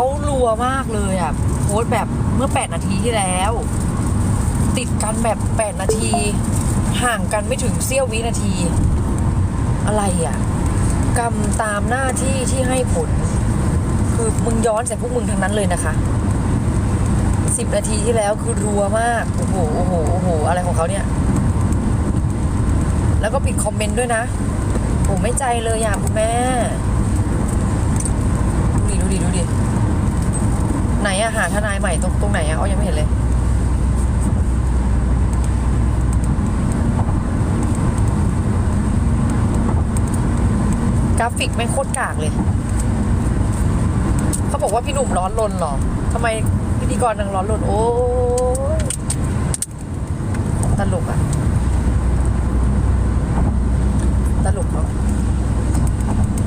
เขารัวมากเลยอะโพสต์แบบเมื่อ 8 นาทีที่แล้ว ติดกันแบบ 8 นาที ห่างกันไม่ถึงเสี้ยววินาที อะไรอะ กรรมตามหน้าที่ที่ให้ผล คือมึงย้อนใส่พวกมึงทั้งนั้นเลยนะคะสิบนาทีที่แล้วคือรัวมาก โอ้โหโอ้โหโอ้โหอะไรของเขาเนี่ย แล้วก็ปิดคอมเมนต์ด้วยนะโอ้ไม่ใจเลยอะคุณแม่ ดูดิดูดิดูดิ ไหนอะหาทนายใหม่ตรงตรงไหนอะอ้อยังไม่เห็นเลยกราฟิกไม่โคตรกากเลย เขาบอกว่าพี่หนุ่มร้อนรนหรอทำไมพิธีกรนางร้อนรนโอ้ยตลกอะตลกเนาะ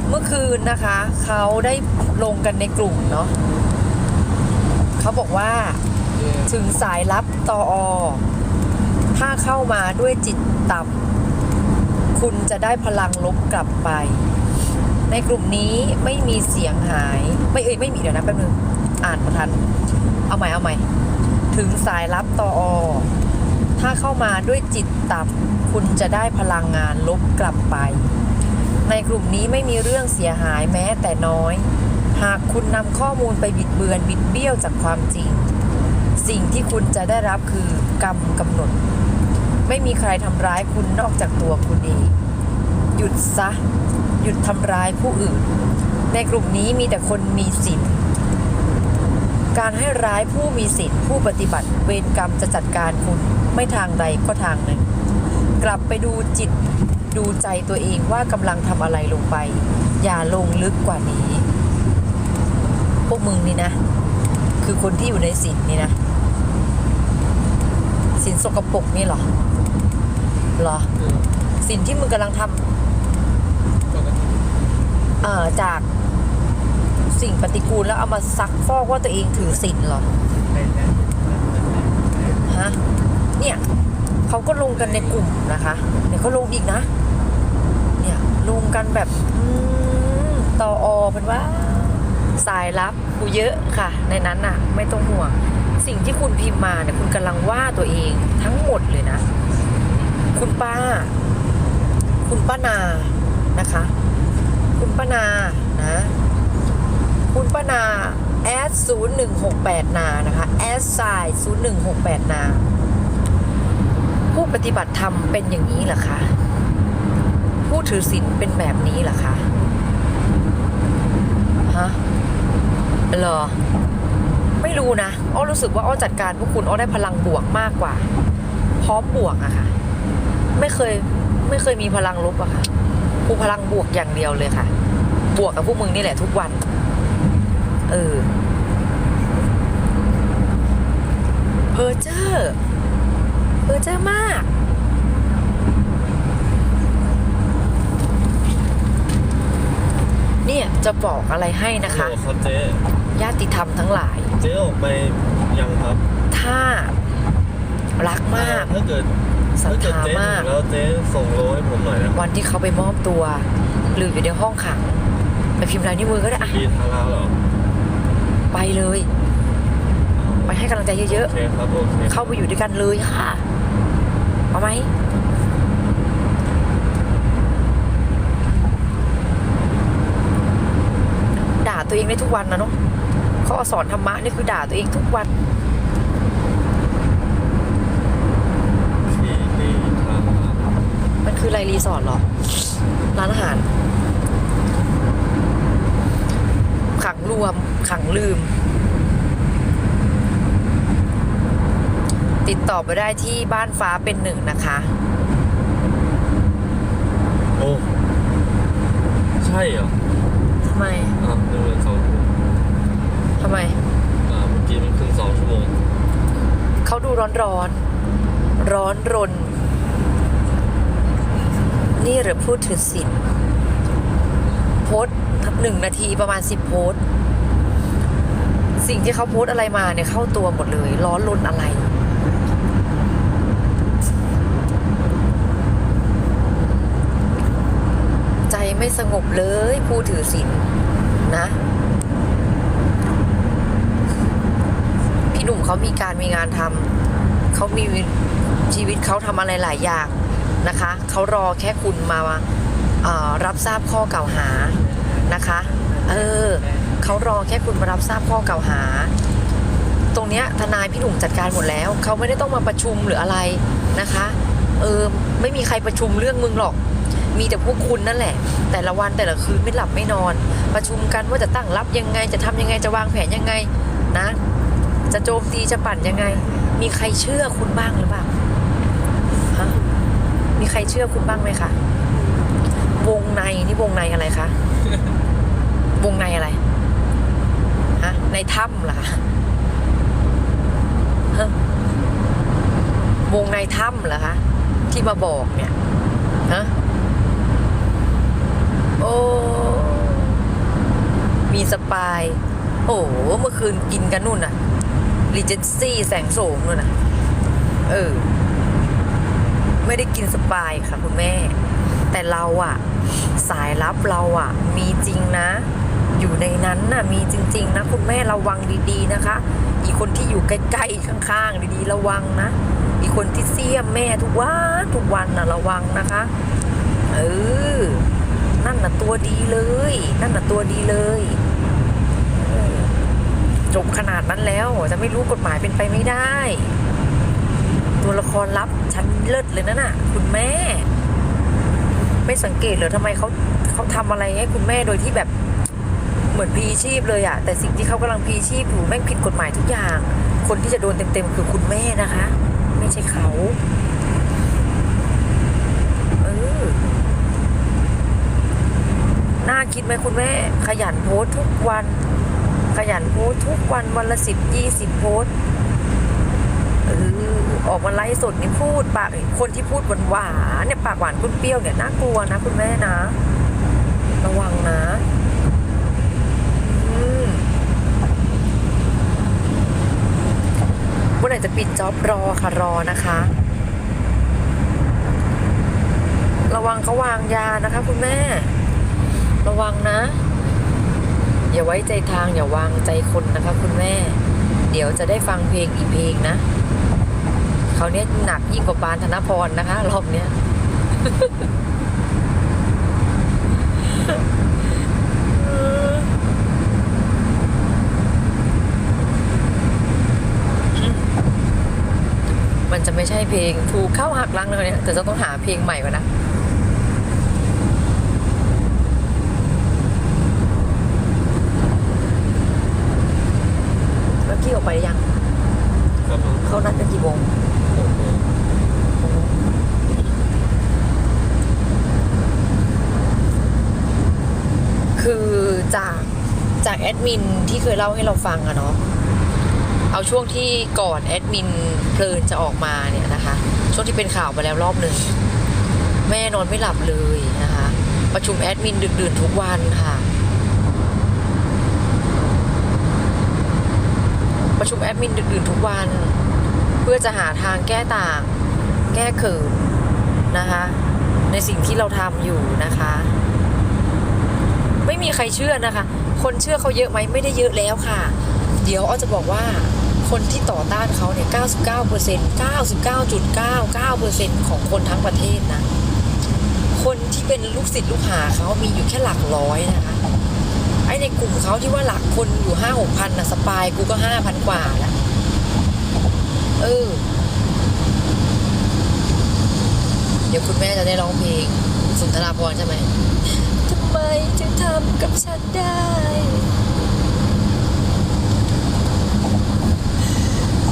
เมื่อคืนนะคะ เขาได้ลงกันในกลุ่มเนาะ เขาบอกว่าถึงสายลับตออถ้าเข้ามาด้วยจิตต่ำคุณจะได้พลังลบกลับไป ในกลุ่มนี้ไม่มีเสียงหาย ไม่เอ่ยไม่มีเดี๋ยวนะแป๊บนึงอ่านประทัน เอาใหม่เอาใหม่ ถึงสายลับตออถ้าเข้ามาด้วยจิตต่ำคุณจะได้พลังงานลบกลับไป ในกลุ่มนี้ไม่มีเรื่องเสียหายแม้แต่น้อย หากคุณนำข้อมูลไปบิดเบือนบิดเบี้ยวจากความจริง สิ่งที่คุณจะได้รับคือกรรมกำหนด ไม่มีใครทำร้ายคุณนอกจากตัวคุณเอง หยุดซะ หยุดทำร้ายผู้อื่น ในกลุ่มนี้มีแต่คนมีศีลการให้ร้ายผู้มีศีลผู้ปฏิบัติเวรกรรมจะจัดการคุณไม่ทางใดก็ทางหนึ่ง กลับไปดูจิตดูใจตัวเองว่ากำลังทำอะไรลงไป อย่าลงลึกกว่านี้ วกมึงนี่นะ คือคนที่อยู่ในศีลนี่นะศีลสกปรกนี่เหรอเหรอศีลที่มึงกำลังทำเอ่อจากสิ่งปฏิกูลแล้วเอามาซักฟอกว่าตัวเองถือศีลเหรอฮะเนี่ยเขาก็ลงกันในกลุ่มนะคะเนี่ยเขาลงอีกนะ เนี่ยลงกันแบบอืมต่ออเป็นว่า สายลับกูเยอะค่ะ ในนั้นน่ะ ไม่ต้องห่วง สิ่งที่คุณพิมพ์มาเนี่ยคุณกำลังว่าตัวเองทั้งหมดเลยนะ คุณป้า คุณป้านานะคะ คุณป้านานะ คุณป้านาแอด0168นานะคะแอดไซน์0168นาผู้ปฏิบัติธรรมเป็นอย่างนี้เหรอคะผู้ถือศีลเป็นแบบนี้เหรอคะฮะ เหรอ ไม่รู้นะ อ้อรู้สึกว่าอ้อจัดการพวกคุณอ้อได้พลังบวกมากกว่า พร้อมบวกอะค่ะ ไม่เคยไม่เคยมีพลังลบอะค่ะกูพลังบวกอย่างเดียวเลยค่ะ บวกกับพวกมึงนี่แหละทุกวัน เออ เพอเจอร์เพอเจอร์มาก เนี่ยจะบอกอะไรให้นะคะโอ้ครับเจ๊ญาติธรรมทั้งหลาย เจ๊ออกไปยังครับถ้ารักมาก ถ้าเกิดศรัทถ้าเกิดธาเจ๊มากถึงแล้วเจ๊ส่งโลให้ผมหน่อยนะวันที่เขาไปมอบตัว หรืออยู่ในห้องขัง ไปพิมพ์ลายนิ้วมือก็ได้อะปีทาราเหรอไปเลย ไปให้กำลังใจเยอะโอเคครับโอเคๆ เข้าไปอยู่ด้วยกันเลยค่ะ เอาไหม ด่า ตัวเองได้ทุกวันนะเนาะเขาสอนธรรมะนี่คือด่าตัวเองทุกวันมันคืออะไรรีสอร์ทหรอ ร้านอาหาร ขังรวม ขังลืม ติดต่อไปได้ที่บ้านฟ้าเป็นหนึ่งนะคะ โอ้ ใช่เหรอ ไมอะเดินสองทำไม อ่าเมื่อกี้มันครึ่งสองชั่วโมงเขาดูร้อนร้อนร้อนรน นี่หรือพูดถึงสินโพสต์หนึ่งนาทีประมาณสิบโพสต์ สิ่งที่เขาโพสต์อะไรมาเนี่ยเข้าตัวหมดเลย ร้อนรนอะไร ใจ ไม่สงบเลยผู้ถือศีลนะ พี่หนุ่มเขามีการมีงานทำเขามีชีวิตเขาทำอะไรหลายอย่างนะคะเขารอแค่คุณมาเอ่อรับทราบข้อกล่าวหานะคะ เออเขารอแค่คุณมารับทราบข้อกล่าวหา ตรงเนี้ยทนายพี่หนุ่มจัดการหมดแล้วเขาไม่ได้ต้องมาประชุมหรืออะไรนะคะ เออไม่มีใครประชุมเรื่องมึงหรอก มีแต่พวกคุณนั่นแหละ แต่ละวันแต่ละคืนไม่หลับไม่นอน ประชุมกันว่าจะตั้งรับยังไง จะทำยังไงจะวางแผนยังไงนะ จะโจมตีจะปั่นยังไง มีใครเชื่อคุณบ้างหรือเปล่าฮะมีใครเชื่อคุณบ้างไหมคะวงในนี่วงในอะไรคะวงในอะไรฮะในถ้ำเหรอคะฮะวงในถ้ำเหรอคะที่มาบอกเนี่ยฮะ โอ้ มีสปาย โอ้เมื่อคืนกินกันนู่นน่ะรีเจนซี่แสงโสมนู่นน่ะ เออ ไม่ได้กินสปายค่ะคุณแม่ แต่เราอะสายลับเราอะมีจริงนะ อยู่ในนั้นน่ะ มีจริง ๆ นะ คุณแม่ระวังดีๆนะคะ อีคนที่อยู่ใกล้ๆข้างๆ ดีๆ ระวังนะ อีคนที่เสียมแม่ทุกวันทุกวันน่ะระวังนะคะ เออ ตัวดีเลย นั่นน่ะตัวดีเลยจบขนาดนั้นแล้วจะไม่รู้กฎหมายเป็นไปไม่ได้ ตัวละครลับชั้นเลิศเลยนะน่ะ คุณแม่ ไม่สังเกตเลยทำไมเขาเขาทำอะไรให้คุณแม่โดยที่แบบเหมือนพีชีพเลยอะแต่สิ่งที่เขากำลังพีชีพอยู่แม่งผิดกฎหมายทุกอย่าง คนที่จะโดนเต็มๆคือคุณแม่นะคะ ไม่ใช่เขา เออ น่าคิดไหมคุณแม่ ขยันโพสทุกวัน ขยันโพสทุกวันวันละสิบยี่สิบโพสอออกมาไลฟ์สดนี่พูดปากคนที่พูดหวานหวานเนี่ยปากหวานคุณเปรี้ยวเนี่ยน่ากลัวนะคุณแม่นะ ระวังนะอืมเมื่อไหร่จะปิดจ็อบรอค่ะรอนะคะ ระวังเขาวางยานะคะคุณแม่ ระวังนะ อย่าไว้ใจทางอย่าวางใจคนนะคะคุณแม่ เดี๋ยวจะได้ฟังเพลงอีกเพลงนะเขาเนี้ยหนักยิ่งกว่าปานธนพรนะคะ รอบเนี้ยมันจะไม่ใช่เพลงถูกเข้าหักลังเลยเนี่ยแต่จะต้องหาเพลงใหม่ก่อนนะ แล้ว กี้ออกไปหรือยังครับผมเขานัดกันกี่โมงคือจากจากแอดมินที่เคยเล่าให้เราฟังอะเนาะเอาช่วงที่ก่อนแอดมินเพลินจะออกมาเนี่ยนะคะ ช่วงที่เป็นข่าวไปแล้วรอบหนึ่งแม่นอนไม่หลับเลยนะคะ ประชุมแอดมินดึกดื่นทุกวันค่ะ ประชุมแอดมินดึกดื่นทุกวัน เพื่อจะหาทางแก้ต่าง แก้เขินนะคะ ในสิ่งที่เราทำอยู่นะคะ ไม่มีใครเชื่อนะคะ คนเชื่อเขาเยอะไหมไม่ได้เยอะแล้วค่ะ เดี๋ยวอ้อจะบอกว่าคนที่ต่อต้านเขาเนี่ย 99% 99.99%ของคนทั้งประเทศนะ คนที่เป็นลูกศิษย์ลูกหาเขามีอยู่แค่หลักร้อยนะคะ อ้ในกลุ่มเขาที่ว่าหลักคนอยู่ห้าหกพันนะสปายกูก็ห้าพันกว่าแล้วเออ เดี๋ยวคุณแม่จะได้ร้องเพลง สุนทราพรใช่ไหมทำไมถึงทำกับฉันได้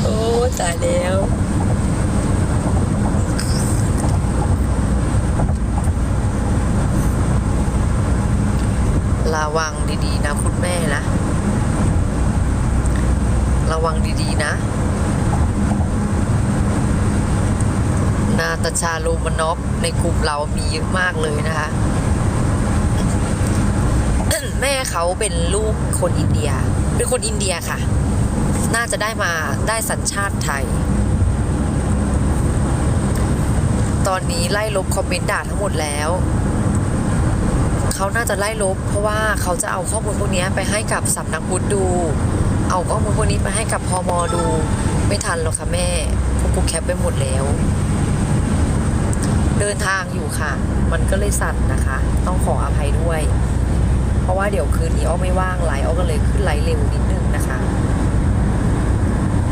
โอ้ตายแล้ว ระวังดีๆนะคุณแม่นะ ระวังดีๆนะ นาตาชาโรมานอฟในกลุ่มเรามีเยอะมากเลยนะคะ แม่เขาเป็นลูกคนอินเดีย เป็นคนอินเดียค่ะ น่าจะได้มาได้สัญชาติไทย ตอนนี้ไล่ลบคอมเมนต์ด่าทั้งหมดแล้วเขาน่าจะไล่ลบ เพราะว่าเขาจะเอาข้อมูลพวกนี้ไปให้กับสำนักพุทธดู เอาข้อมูลพวกนี้มาให้กับพอมอดู ไม่ทันหรอกค่ะแม่พวกกูแคปไปหมดแล้ว เดินทางอยู่ค่ะ มันก็เลยสั่นนะคะ ต้องขออภัยด้วย เพราะว่าเดี๋ยวคืนนี้อ้อไม่ว่างไลฟ์อ้อก็เลยขึ้นไลฟ์เร็วนิดนึง